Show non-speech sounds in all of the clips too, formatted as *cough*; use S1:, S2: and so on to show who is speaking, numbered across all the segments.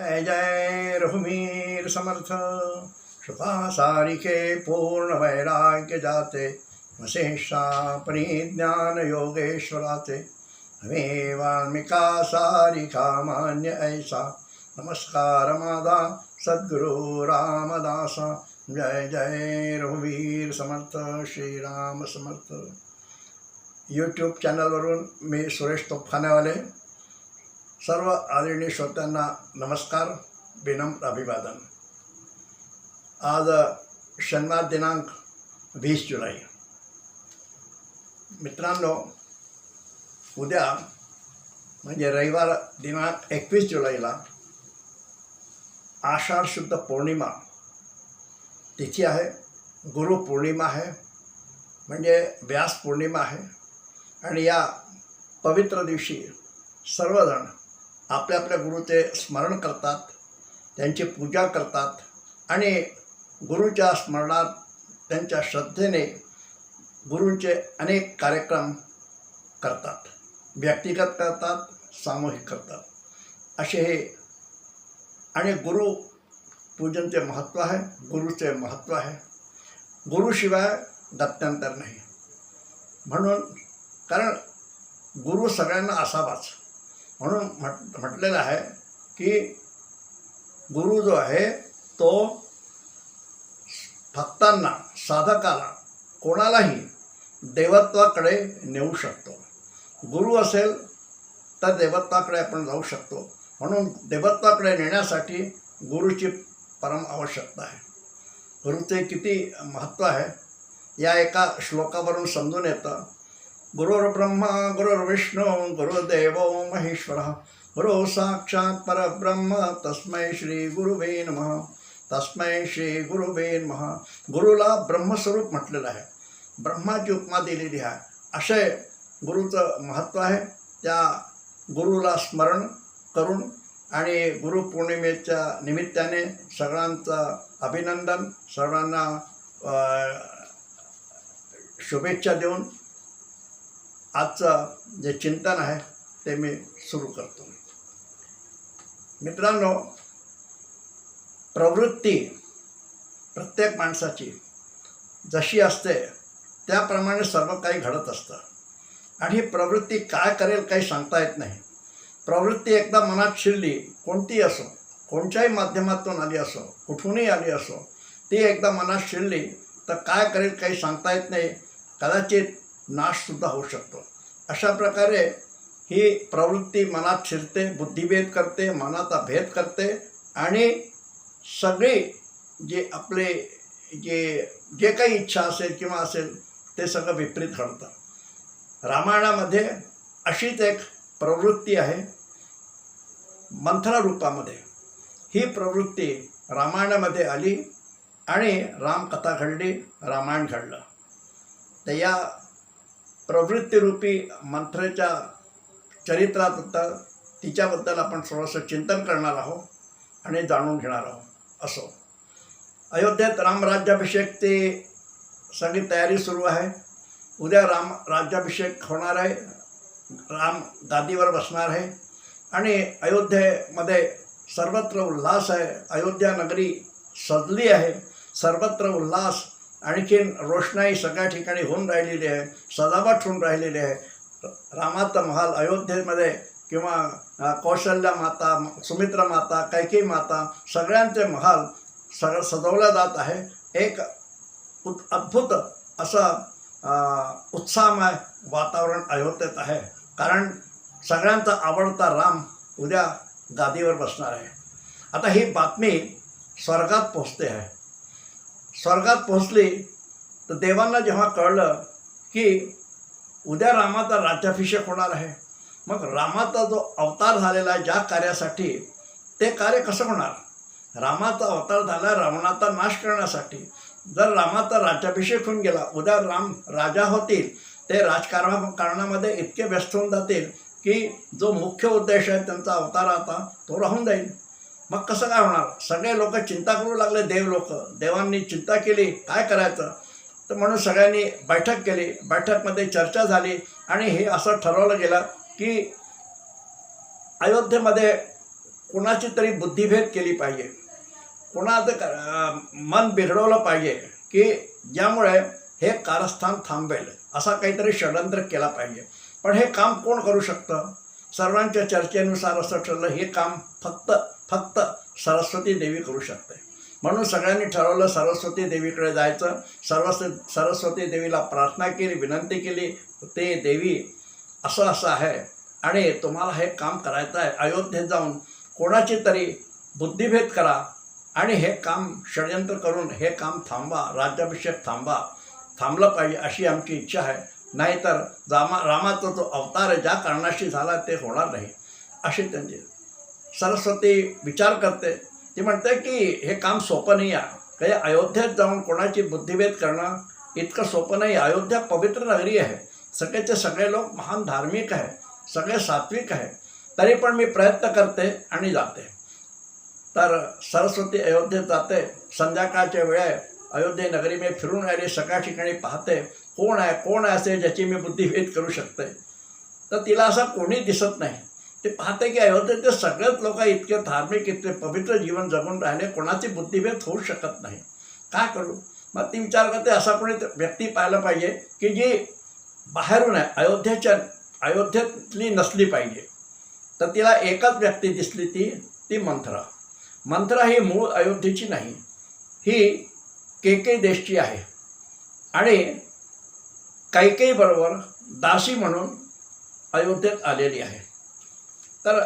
S1: जय जय रघुवीर समर्थ सुखा सारिके पूर्ण वैराग्य जाते वशेषा परिज्ञान योगेश्वराते। हमे वाल्मिका सारिका मान्य ऐसा। नमस्कार मादा सद्गुरु रामदासा। जय जय रघुवीर समर्थ श्रीराम समर्थ। यूट्यूब चॅनलवरून मी सुरेश तोफखानेवाले सर्व आदरणीय श्रोत्यांना नमस्कार विनम्र अभिवादन. आज शनिवार दिनांक वीस जुलै. मित्रांनो उद्या म्हणजे रविवार दिनांक एकवीस जुलैला आषाढ शुद्ध पौर्णिमा तिथी आहे. गुरुपौर्णिमा आहे म्हणजे व्यास पौर्णिमा आहे. आणि या पवित्र दिवशी सर्वजण आपल्या आपल्या गुरुचे स्मरण करतात त्यांची पूजा करतात आणि गुरुच्या स्मरणात त्यांच्या श्रद्धेने गुरूंचे अनेक कार्यक्रम करतात. व्यक्तिगत करतात सामूहिक करतात. असे हे आणि गुरु पूजनचे महत्त्व आहे गुरुचे महत्त्व आहे. गुरुशिवाय गत्यंतर नाही. म्हणून कारण गुरु सगळ्यांना असावाच. म्हणून म्हट म्हटलेलं आहे की गुरु जो आहे तो भक्तांना साधकाला कोणालाही देवत्वाकडे नेऊ शकतो. गुरु असेल तर देवत्वाकडे आपण जाऊ शकतो. म्हणून देवत्वाकडे नेण्यासाठी गुरुची परम आवश्यकता आहे. गुरुचे किती महत्त्व आहे या एका श्लोकावरून समजून येतं. गुरुर्ब्रह्मा गुरुर्विष्णू गुरुदेव महेश्वर. गुरु साक्षात परब्रह्म तस्मै श्री गुरुवे नमः. तस्मै श्री गुरुवे नमः. गुरुला ब्रह्मस्वरूप म्हटलेलं आहे. ब्रह्माची उपमा दिलेली आहे. असे गुरुचं महत्त्व आहे. त्या गुरुला स्मरण करून आणि गुरुपौर्णिमेच्या निमित्ताने सगळ्यांचं अभिनंदन सर्वांना शुभेच्छा देऊन आजचं जे चिंतन आहे ते मी सुरू करतो. मित्रांनो प्रवृत्ती प्रत्येक माणसाची जशी असते त्याप्रमाणे सर्व काही घडत असतं. आणि ही प्रवृत्ती काय करेल काही सांगता येत नाही. प्रवृत्ती एकदा मनात शिरली कोणतीही असो कोणत्याही माध्यमातून आली असो कुठूनही आली असो ती एकदा मनात शिरली तर काय करेल काही सांगता येत नाही. कदाचित नाशसुद्धा होऊ शकतो. अशा प्रकारे ही प्रवृत्ती मनात शिरते बुद्धिभेद करते मनाचा भेद करते आणि सगळे जे आपले जे जे काही इच्छा असेल किंवा असेल ते सगळं विपरीत घडतं. रामायणामध्ये अशीच एक प्रवृत्ती आहे मंथरा रूपामध्ये ही प्रवृत्ती रामायणामध्ये आली आणि रामकथा घडली रामायण घडलं. तर या प्रवृत्तीरूपी मंथरेच्या चरित्रात तिच्याबद्दल आपण थोडंसं चिंतन करणार आहोत आणि जाणून घेणार आहोत. असो. अयोध्येत रामराज्याभिषेक ते सगळी तयारी सुरू आहे. उद्या राम राज्याभिषेक होणार आहे. राम गादीवर बसणार आहे. आणि अयोध्येमध्ये सर्वत्र उल्हास आहे. अयोध्या नगरी सजली आहे. सर्वत्र उल्हास आणखीन रोषणाई सगळ्या ठिकाणी होऊन राहिलेली आहे सजावट होऊन राहिलेली आहे. रामाचा महाल अयोध्येमध्ये किंवा कौशल्या माता सुमित्रा माता कैकी माता सगळ्यांचे महाल सगळं सजवला जात आहे. एक उत अद्भुत असं उत्साहमय वातावरण अयोध्येत आहे. कारण सगळ्यांचा आवडता राम उद्या गादीवर बसणार आहे. आता ही बातमी स्वर्गात पोचते आहे. स्वर्गात पोहोचली तर देवांना जेव्हा कळलं की उद्या रामाचा राज्याभिषेक होणार आहे मग रामाचा जो अवतार झालेला आहे ज्या कार्यासाठी ते कार्य कसं होणार? रामाचा अवतार झाला रावणाचा नाश करण्यासाठी. जर रामाचा राज्याभिषेक होऊन गेला उद्या राम राजा होतील ते राजकारणा कारणामध्ये इतके व्यस्त होऊन जातील की जो मुख्य उद्देश आहे त्यांचा अवतार आता तो राहून जाईल. मग कसं काय होणार? सगळे लोक चिंता करू लागले देव लोक. देवांनी चिंता केली काय करायचं? तर म्हणून सगळ्यांनी बैठक केली. बैठकमध्ये चर्चा झाली आणि हे असं ठरवलं गेलं की अयोध्येमध्ये कोणाची तरी बुद्धिभेद केली पाहिजे. कोणाचं मन बिघडवलं पाहिजे की ज्यामुळे हे कारस्थान थांबेल असा काहीतरी षडयंत्र केला पाहिजे. पण हे काम कोण करू शकतं? सर्वांच्या चर्चेनुसार असं ठरलं हे काम फक्त फक्त सरस्वती देवी करू शकते. म्हणून सगळ्यांनी ठरवलं सरस्वती देवीकडे जायचं. सरस्व सरस्वती देवीला प्रार्थना केली विनंती केली ते देवी असं असं आहे. आणि तुम्हाला हे काम करायचं आहे. अयोध्येत जाऊन कोणाची तरी बुद्धिभेद करा आणि हे काम षडयंत्र करून हे काम थांबा. राज्याभिषेक थांबा. थांबलं पाहिजे अशी आमची इच्छा आहे. नाहीतर रामा रामाचा जो अवतार आहे ज्या कारणाशी झाला ते होणार नाही. अशी त्यांची सरस्वती विचार करते. ती म्हणते की हे काम सोपं नाही आहे. काही अयोध्येत जाऊन कोणाची बुद्धिभेद करणं इतकं सोपं नाही. अयोध्या पवित्र नगरी आहे. सगळेचे सगळे लोक महान धार्मिक आहे. सगळे सात्विक आहे. तरी पण मी प्रयत्न करते आणि जाते. तर सरस्वती अयोध्येत जाते. संध्याकाळच्या वेळे अयोध्ये नगरी मी फिरून आले. सगळ्या ठिकाणी पाहते कोण आहे? कोण असे ज्याची मी बुद्धिभेद करू शकते? तर तिला असं कोणी दिसत नाही. ते पाहते की अयोध्येतले सगळेच लोक इतके धार्मिक इतके पवित्र जीवन जगून राहिले कोणाची बुद्धिभेद होऊ शकत नाही. काय करू? मग ती विचार करते असा कोणी व्यक्ती पाहायला पाहिजे की जी बाहेरून आहे अयोध्येच्या अयोध्येतली नसली पाहिजे. तर तिला एकच व्यक्ती दिसली ती ती मंथरा. मंथरा ही मूळ अयोध्येची नाही ही केके देशची आहे. आणि कैकेईबरोबर दासी म्हणून अयोध्येत आलेली आहे. तर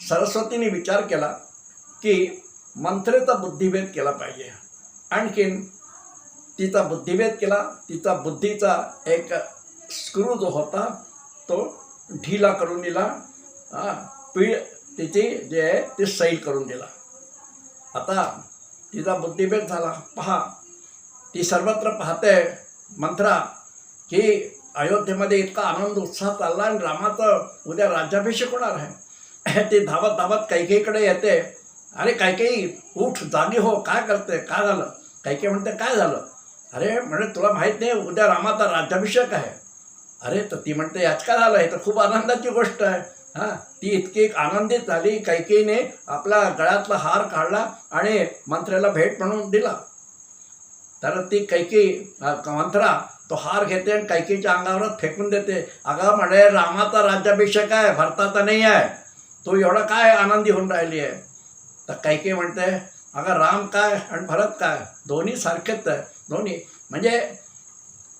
S1: सरस्वतीने विचार केला की मंत्रेचा बुद्धिभेद केला पाहिजे. आणखीन तिचा बुद्धिभेद केला तिचा बुद्धीचा एक स्क्रू जो होता तो ढिला करून दिला हा, पीळ तिची जे आहे ते सैल करून दिला. आता तिचा बुद्धिभेद झाला. पहा ती सर्वत्र पाहते मंत्रा की अयोध्येमध्ये इतका आनंद उत्साह चालला आणि रामाचं उद्या राज्याभिषेक होणार आहे. ती धावत धावत कैकेईकडे येते. अरे कैकेई उठ जागी हो काय करते काय झालं? कैके म्हणते काय झालं? अरे म्हणजे तुला माहीत नाही उद्या रामाचा राज्याभिषेक आहे. अरे तर ती म्हणते याच काय झालं? हे तर खूप आनंदाची गोष्ट आहे. हां ती इतकी आनंदित झाली कैकेईने आपला गळ्यातला हार काढला आणि मंत्र्याला भेट म्हणून दिला. तर ती कैकी मंत्रा तो हार घेते आणि कैकीच्या अंगावरच फेकून देते. अगं म्हणे रामाचा राज्याभिषेक आहे भारताचा नाही आहे. तो एवढा काय आनंदी होऊन राहिली आहे? तर कैकी म्हणते अगं राम काय आणि भरत काय? दोन्ही सारखेच आहे. दोन्ही. म्हणजे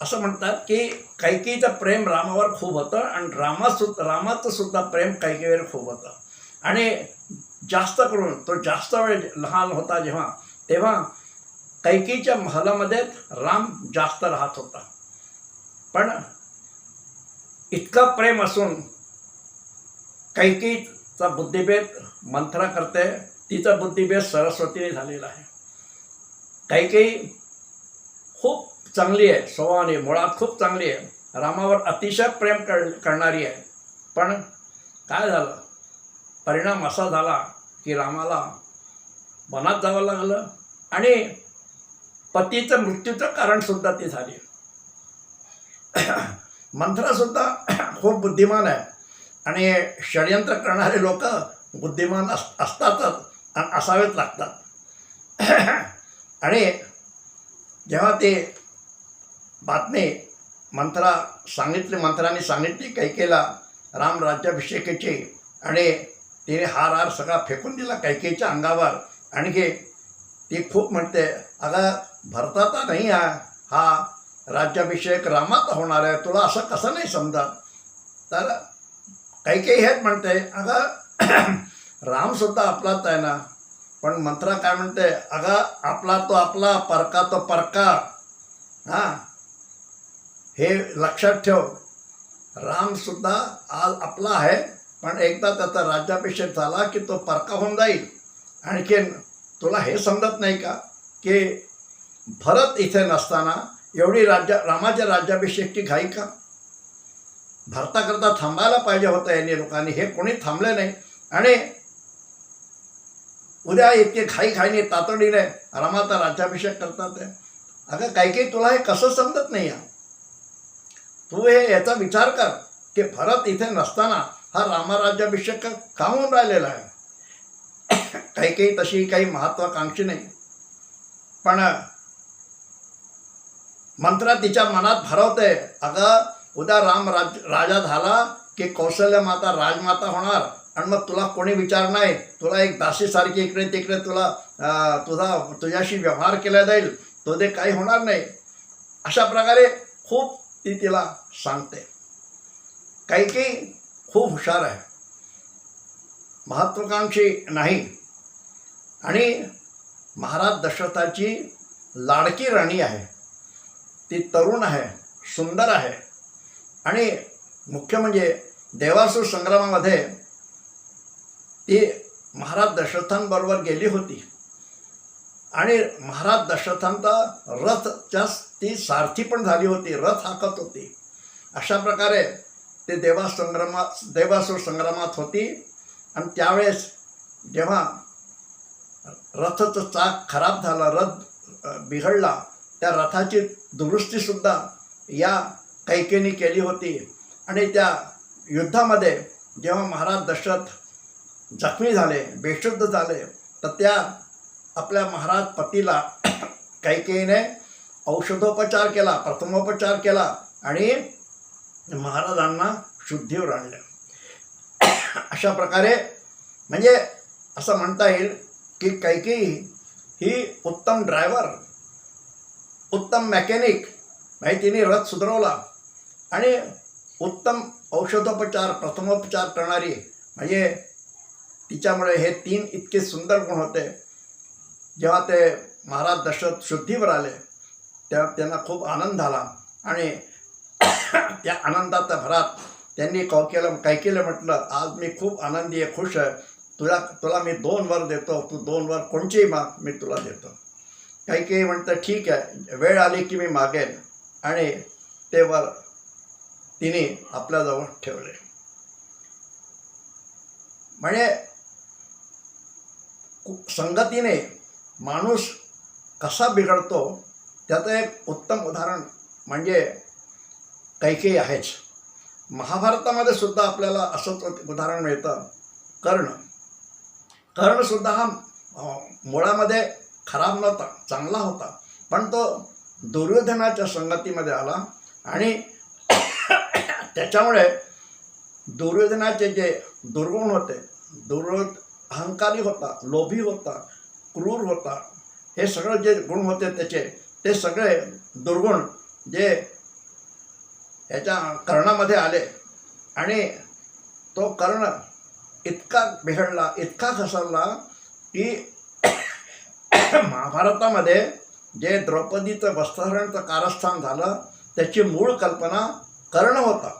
S1: असं म्हणतात की कैकीचं प्रेम रामावर खूप होतं आणि रामासुद्धा रामाचं सुद्धा प्रेम कैकेवर खूप होतं. आणि जास्त करून तो जास्त वेळ लहान होता जेव्हा तेव्हा कैकीच्या महलामध्ये राम जास्त राहत होता. पण इतकं प्रेम असून कैकी चा बुद्धिभेद मंथरा करते तिचा बुद्धिभेद सरस्वतीने झालेला आहे. काही काही खूप चांगली आहे स्वभावाने मुळात खूप चांगली आहे. रामावर अतिशय प्रेम कर करणारी आहे. पण काय झालं? परिणाम असा झाला की रामाला वनात जावं लागलं आणि पतीचं मृत्यूचं कारणसुद्धा ती झाली. *coughs* मंथरासुद्धा *coughs* खूप बुद्धिमान आहे. आणि षडयंत्र करणारे लोक बुद्धिमान अस असतातच आणि असावेच लागतात. *clears throat* आणि जेव्हा ते बातमी मंत्रा सांगितली मंत्राने सांगितली कैकेला राम राज्याभिषेकाची आणि तिने हार हार सगळा फेकून दिला कैकेच्या अंगावर आणखी ती खूप म्हणते अगं भरताचा नाही आहे हा राज्याभिषेक रामात होणार आहे तुला असं कसं नाही समजत? तर काही काही हेच म्हणते. अगं *clears throat* रामसुद्धा आपलाच आहे ना. पण मंत्रा काय म्हणते? अगं आपला तो आपला परका तो परका. हां? हे लक्षात ठेव. रामसुद्धा आज आपला आहे पण एकदा त्याचा राज्याभिषेक झाला की तो परका होऊन जाईल. आणखीन तुला हे समजत नाही का? की भरत इथे नसताना एवढी राज्य रामाच्या राज्याभिषेकची घाई का? भारताकरता थांबायला पाहिजे होतं यांनी लोकांनी. हे कोणी थांबले नाही. आणि उद्या इतके घाई घाईने तातडीने रामाचा राज्याभिषेक करतात आहे अगं काही काही तुला हे कसं समजत नाही आहे तू हे याचा विचार कर की भरत इथे नसताना हा रामाराज्याभिषेक का होऊन राहिलेला आहे? काही काही तशी काही महत्वाकांक्षी नाही. पण मंत्र तिच्या मनात भरवते अगं उद्या राम राज राजा झाला की कौशल्य माता राजमाता होणार. आणि मग तुला कोणी विचार नाही तुला एक दासीसारखी इकडे तिकडे तुला तुझा तुझ्याशी व्यवहार केला जाईल. तो ते काही होणार नाही. अशा प्रकारे खूप ती तिला सांगते. काही काही खूप हुशार आहे. महत्वाकांक्षी नाही. आणि महाराज दशरथाची लाडकी राणी आहे. ती तरुण आहे सुंदर आहे. आणि मुख्य म्हणजे देवासूर संग्रामामध्ये ती महाराज दशरथांबरोबर गेली होती. आणि महाराज दशरथांचा रथच्या ती सारथी पण झाली होती रथ हाकत होती. अशा प्रकारे ते देवा संग्रामात देवासूर संग्रामात होती. आणि त्यावेळेस जेव्हा रथचं चाक खराब झाला रथ बिघडला त्या रथाची दुरुस्तीसुद्धा या कैकेनी केली होती. आणि त्या युद्धामध्ये जेव्हा महाराज दशरथ जखमी झाले बेशुद्ध झाले तर त्या आपल्या महाराज पतीला *clears throat* कैकेयीने औषधोपचार केला प्रथमोपचार केला आणि महाराजांना शुद्धीवर आणलं. *clears throat* अशा प्रकारे म्हणजे असं म्हणता येईल की कैकेयी ही उत्तम ड्रायव्हर उत्तम मेकॅनिक म्हणजे तिने रथ सुधारवला. आणि उत्तम औषधोपचार प्रथमोपचार करणारी म्हणजे तिच्यामुळे हे तीन इतके सुंदर गुण होते. जेव्हा ते महाराज दशरथ शुद्धीवर आले तेव्हा त्यांना खूप आनंद झाला. आणि *coughs* त्या आनंदाच्या भरात त्यांनी कौ कैकेलं काय केलं म्हटलं आज मी खूप आनंदी आहे खुश आहे. तुला तुला मी दोन वर देतो. तू दोन वर कोणचेही माग मी तुला देतो. काही काही म्हणतं ठीक आहे. वेळ आली की मी मागेन. आणि ते वर तिने आपल्याजवळ ठेवले म्हणजे संगतीने माणूस कसा बिघडतो त्याचं एक उत्तम उदाहरण म्हणजे कैकेयी आहेच. महाभारतामध्ये सुद्धा आपल्याला असंच उदाहरण मिळतं कर्ण. कर्णसुद्धा हा मुळामध्ये खराब नव्हता चांगला होता पण तो दुर्योधनाच्या संगतीमध्ये आला आणि त्याच्यामुळे दुर्योधनाचे जे दुर्गुण होते दुर्यो अहंकारी होता लोभी होता क्रूर होता हे सगळं जे गुण होते त्याचे ते सगळे दुर्गुण जे ह्याच्या कर्णामध्ये आले. आणि तो कर्ण इतका बिघडला इतका घसरला की *coughs* महाभारतामध्ये जे द्रौपदीचं वस्त्रहरणचं कारस्थान झालं त्याची मूळ कल्पना कर्ण होता.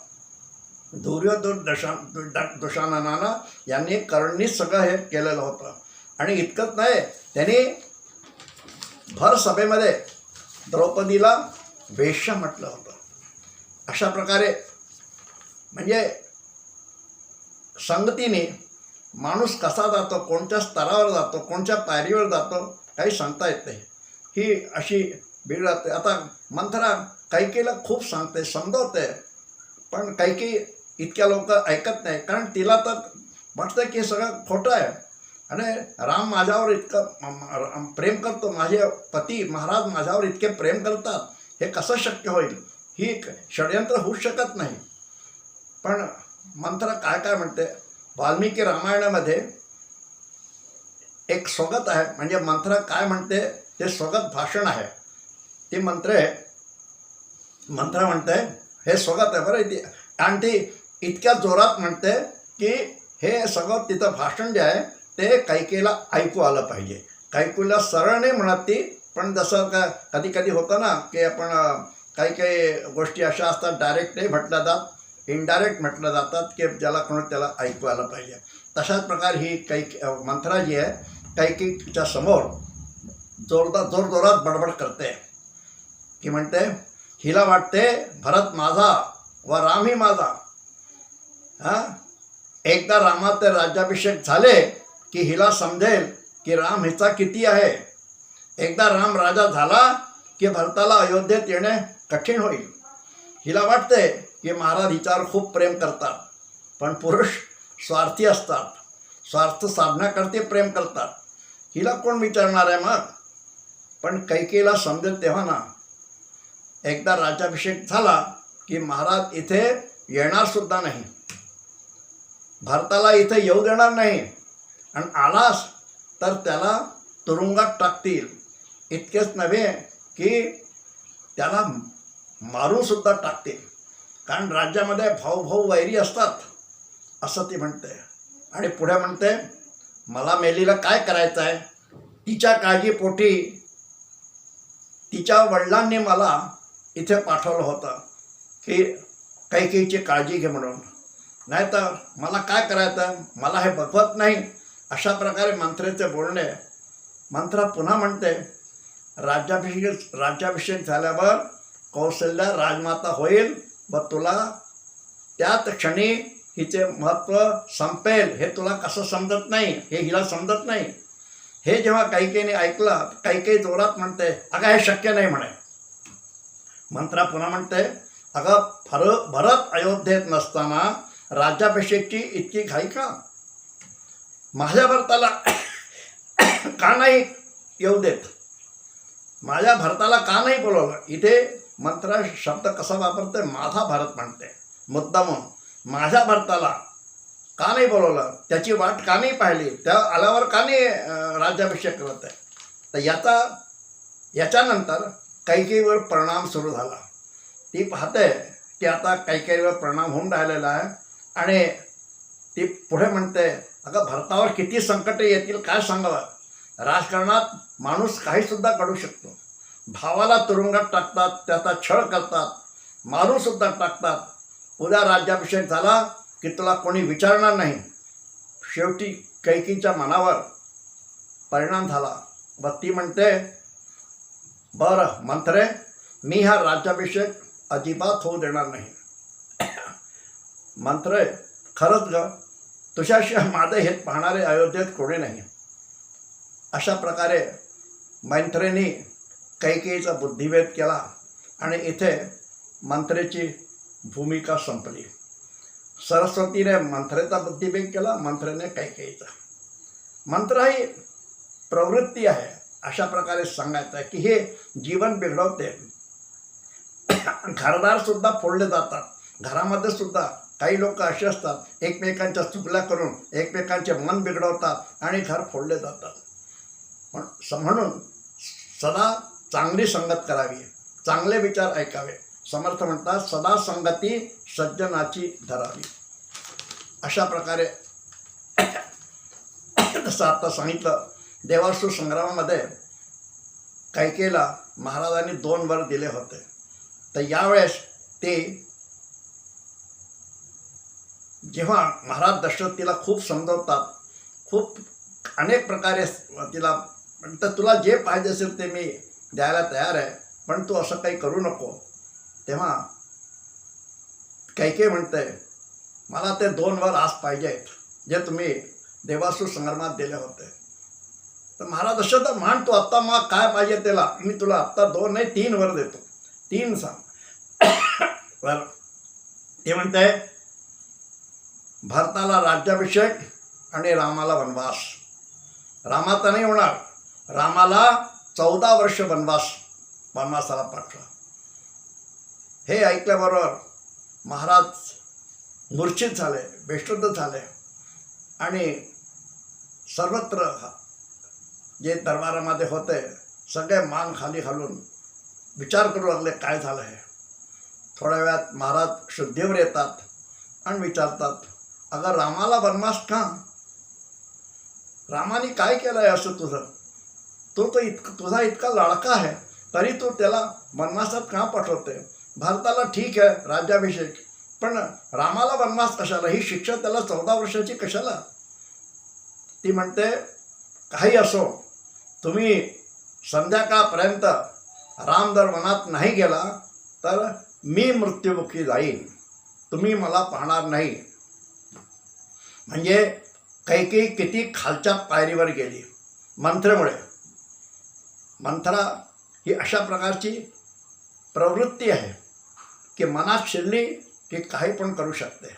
S1: दुर्योधन दशा द- दुशाननानं यांनी कर्णीच सगळं हे केलेलं होतं. आणि इतकंच नाही त्यांनी भर सभेमध्ये द्रौपदीला वेश्या म्हटलं होतं. अशा प्रकारे म्हणजे संगतीने माणूस कसा जातो कोणत्या स्तरावर जातो कोणत्या पायरीवर जातो काही सांगता येत नाही. ही अशी बिघडते आता मंथरा कैकेला खूप सांगते समजवते पण काही काही इतक्या लोक ऐकत नाही. कारण तिला तर वाटतं की हे सगळं खोटं आहे. आणि राम माझ्यावर इतकं प्रेम करतो. माझे पती महाराज माझ्यावर इतके प्रेम करतात. हे कसं शक्य होईल? ही षडयंत्र होऊ शकत नाही. पण मंत्र काय काय म्हणते? वाल्मिकी रामायणामध्ये एक स्वगत आहे. म्हणजे मंत्र काय म्हणते? ते स्वगत भाषण आहे. ती मंत्रे मंत्र म्हणते हे स्वगत आहे. बरं ती आणि ती इतक्या जोरात म्हणते की हे सगळं तिथं भाषण जे आहे ते कैकेला ऐकू आलं पाहिजे. कैकूला सरळ नाही म्हणत ती पण जसं का कधी कधी होतं ना की आपण काही काही गोष्टी अशा असतात डायरेक्ट नाही म्हटल्या जात इनडायरेक्ट म्हटल्या जातात की ज्याला कोणी त्याला ऐकू आलं पाहिजे. तशाच प्रकारे ही काही मंत्रा जी आहे कैकीच्या समोर जोरदार जोरजोरात बडबड करते. की म्हणते हिला वाटते भरत माझा व रामही माझा हां? एकदा रामाचे राज्याभिषेक झाले की हिला समजेल की राम हिचा किती आहे. एकदा राम राजा झाला की भरताला अयोध्येत येणे कठीण होईल. हिला वाटते की महाराज हिच्यावर खूप प्रेम करतात पण पुरुष स्वार्थी असतात. स्वार्थ साधण्याकरते प्रेम करतात. हिला कोण विचारणार आहे मग? पण कैकेला समजेल तेव्हा ना. एकदा राज्याभिषेक झाला की महाराज इथे येणार सुद्धा नाही. भारताला इथे येऊ देणार नाही. आणि आलास तर त्याला तुरुंगात टाकतील. इतकेच नव्हे की त्याला मारूनसुद्धा टाकतील. कारण राज्यामध्ये भाऊ भाऊ वैरी असतात असं ती म्हणते. आणि पुढे म्हणते मला मेलीला काय करायचं आहे तिच्या काळजीपोटी तिच्या वडिलांनी मला इथे पाठवलं होतं की कैकेची काळजी घे म्हणून. नाहीतर मला काय करायचं? मला हे बघवत नाही. अशा प्रकारे मंत्र्याचे बोलणे. मंत्रा पुन्हा म्हणते राज्याभिषेक राज्याभिषेक झाल्यावर कौशल्या राजमाता होईल व तुला त्याच क्षणी हिचे महत्त्व संपेल. हे तुला कसं समजत नाही? हे हिला समजत नाही. हे जेव्हा कैकेने ऐकलं काही काही जोरात म्हणते अगं हे शक्य नाही म्हणे. मंत्रा पुन्हा म्हणते अगं फर भरत अयोध्येत नसताना राज्याभिषेकची इतकी घाई का? माझ्या भरताला का नाही येऊ देत? माझ्या भरताला का नाही बोलवलं इथे मंत्र शब्द कसा वापरते माझा भारत म्हणते मुद्दाम माझ्या भरताला का नाही बोलवलं? त्याची वाट का नाही पाहिली? त्या आल्यावर का नाही राज्याभिषेक करत आहे? तर याचा याच्यानंतर कैकेईवर परिणाम सुरू झाला. ती पाहते की आता कैकेईवर परिणाम होऊन राहिलेला आहे. आणि ती पुढे म्हणते अगं भारतावर किती संकट येतील काय सांगावं? राजकारणात माणूस काहीसुद्धा काढू शकतो. भावाला तुरुंगात टाकतात त्याचा छळ करतात मारूनसुद्धा टाकतात. उद्या राज्याभिषेक झाला की तुला कोणी विचारणार नाही. शेवटी कैकीच्या मनावर परिणाम झाला. व ती म्हणते बरं मंत्रे मी हा राज्याभिषेक अजिबात होऊ देणार नाही. मंत्रे खरंच ग तुझ्याशिवाय माझं हेत पाहणारे अयोध्येत कोणी नाही. अशा प्रकारे मैत्रेने कैकेयीचा बुद्धिभेद केला आणि इथे मंत्रेची भूमिका संपली. सरस्वतीने मंत्रेचा बुद्धिभेद केला मंत्रेने कैकेयीचा. मंत्र ही प्रवृत्ती आहे. अशा प्रकारे सांगायचं आहे की हे जीवन बिघडवते. *coughs* घरदार सुद्धा फोडले जातात. घरामध्ये सुद्धा काही लोक असे असतात एकमेकांच्या चुकल्या करून एकमेकांचे मन बिघडवतात आणि घर फोडले जातात. पण स- म्हणून सदा चांगली संगत करावी चांगले विचार ऐकावे. समर्थ म्हणतात सदा संगती सज्जनाची धरावी. अशा प्रकारे जसं आता सांगितलं देवासू संग्रामामध्ये कैकेला महाराजांनी दोन वर दिले होते. तर यावेळेस ते जेव्हा महाराज दशरथ तिला खूप समजवतात खूप अनेक प्रकारे तिला म्हणतात तुला जे पाहिजे असेल ते मी द्यायला तयार आहे पण तू असं काही करू नको. तेव्हा कैके म्हणते मला ते दोन वर आज पाहिजेत जे तुम्ही देवासू संग्रामात दिले होते. तर महाराज असं तर म्हण तू आत्ता मग काय पाहिजे त्याला? मी तुला आत्ता दोन नाही तीन वर देतो. तीन सांग. *coughs* बर ते म्हणते भारताला राज्याभिषेक आणि रामाला वनवास. रामाचा नाही होणार रामाला चौदा वर्ष वनवास वनवासाला पाठला हे ऐकल्याबरोबर महाराज मूर्छित झाले बेशुद्ध झाले आणि सर्वत्र जे दरबारामध्ये होते सगळे मान खाली घालून विचार करू लागले काय झालं आहे थोड्या वेळात महाराज शुद्धीवर येतात आणि विचारतात अगं रामाला वनवास का? रामाने काय केलं आहे असं तुझं? तो तो इतका तुझा इतका लाडका आहे तरी तू त्याला वनवासात का पाठवते भारताला ठीक आहे राज्याभिषेक. पण रामाला वनवास कशाला? ही शिक्षा त्याला चौदा वर्षाची कशाला? ती म्हणते काही असो तुम्ही संध्याकाळपर्यंत राम जर वनात नाही गेला तर मी मृत्युमुखी जाईन. तुम्ही मला पाहणार नाही. म्हणजे कैकेयी किती खालच्या पायरीवर गेली. मंथरामुळे मंत्रा ही अशा प्रकारची प्रवृत्ती आहे की मनात शिरली की काही पण करू शकते.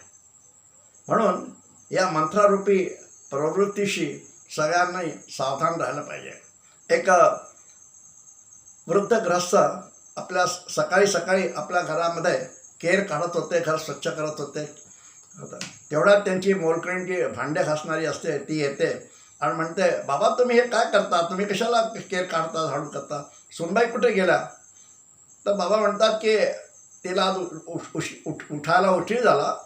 S1: म्हणून या मंत्रारूपी प्रवृत्तीशी सगळ्यांनी सावधान राहिलं पाहिजे. एक वृद्धग्रस्त आपल्या सकाळी सकाळी आपल्या घरामध्ये केर काढत होते घर स्वच्छ करत होते. आता तेवढ्यात त्यांची मोलकरीण जी भांडे घासणारी असते ती येते. आणि म्हणते बाबा तुम्ही हे काय करता? तुम्ही कशाला केर काढता झाडू करता? सुनबाई कुठे गेला? तर बाबा म्हणतात की तिला आज उ- उश- उठ उठायला उशीर झाला.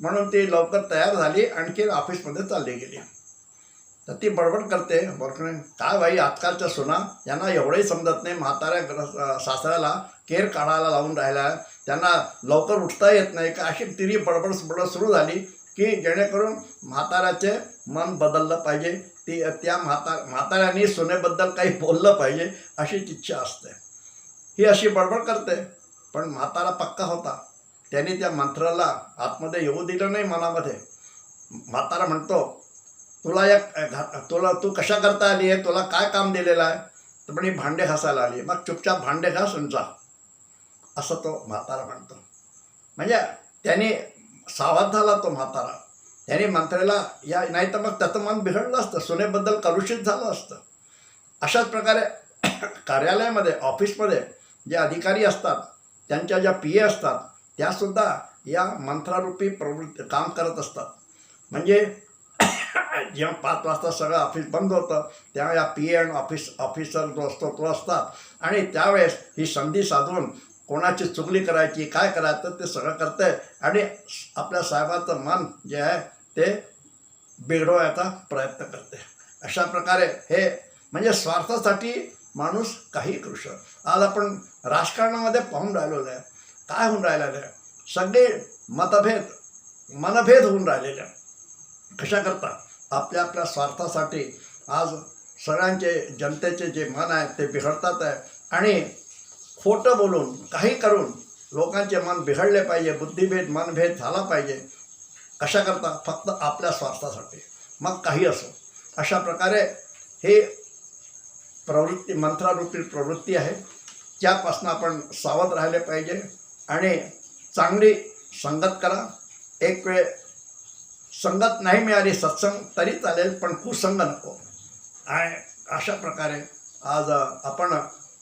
S1: म्हणून ती लवकर तयार झाली आणखी ऑफिसमध्ये चालली गेली. तर ती बडबड करते बरकणे काय बाई आजकालच्या सुना? यांना एवढंही समजत नाही. म्हाताऱ्या ग्र सासऱ्याला केर काढायला लावून राहिला त्यांना लवकर उठता येत नाही. का अशी तिरी बडबड बडबड सुरू झाली की जेणेकरून म्हाताऱ्याचे मन बदललं पाहिजे. ती त्या म्हाता म्हाताऱ्याने सुनेबद्दल काही बोललं पाहिजे अशी इच्छा असते. ही अशी बडबड करते. पण म्हातारा पक्का होता. त्यांनी त्या मंत्राला आतमध्ये येऊ दिलं नाही मनामध्ये. म्हातारा म्हणतो तुला एक घा- तुला तू कशा करता आली आहे? तुला काय काम दिलेलं आहे? तर पण ही भांडे घासायला आली मग चुपचाप भांडे घास आणि जा. असं तो म्हातारा म्हणतो. म्हणजे त्याने सावध झाला तो म्हातारा. त्याने मंत्र्याला या नाही तर मग त्याचं मन बिघडलं असतं. सुनेबद्दल कलुषित झालं असतं. अशाच प्रकारे *coughs* कार्यालयामध्ये ऑफिसमध्ये जे अधिकारी असतात त्यांच्या ज्या पी ए असतात त्यासुद्धा या मंत्रारूपी प्रवृत्ती काम करत असतात. म्हणजे *coughs* जेव्हा पाच वाजता सगळं ऑफिस बंद होतं तेव्हा या पी एन ऑफिस ऑफिसर जो असतो तो असतात. आणि त्यावेळेस ही संधी साधून कोणाची चुगली करायची काय करायचं ते सगळं करतंय. आणि आपल्या साहेबाचं मन जे आहे ते बिघडवायचा प्रयत्न करते अशा प्रकारे हे म्हणजे स्वार्थासाठी माणूस काही करू शकतो आज आपण राजकारणामध्ये पाहून राहिलेलो आहे. काय होऊन राहिलेलं आहे? सगळे मतभेद मनभेद होऊन राहिलेले आहे कशा आपल्या आपल्या स्वार्थासाठी आज सगळ्यांचे जनतेचे जे मन आहे ते बिघडतात आहे. आणि खोटं बोलून काही करून लोकांचे मन बिघडले पाहिजे बुद्धिभेद मनभेद झाला पाहिजे. कशाकरता फक्त आपल्या स्वार्थासाठी. मग काही असो. अशा प्रकारे हे प्रवृत्ती मंत्रारूपी प्रवृत्ती आहे. त्यापासून आपण सावध राहिले पाहिजे आणि चांगली संगत करा. एक वेळ संगत नाही मिळाली सत्संग तरी चालेल पण कुसंग नको. आणि अशा प्रकारे आज आपण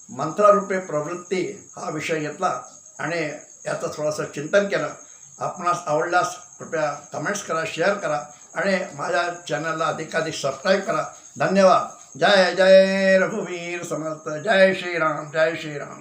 S1: मंत्रारूपे प्रवृत्ती हा विषय घेतला आणि याचं थोडंसं चिंतन केलं. आपणास आवडल्यास कृपया कमेंट्स करा शेअर करा आणि माझ्या चॅनलला अधिकाधिक सबस्क्राईब करा. धन्यवाद. जय जय रघुवीर समर्थ. जय श्रीराम जय श्रीराम.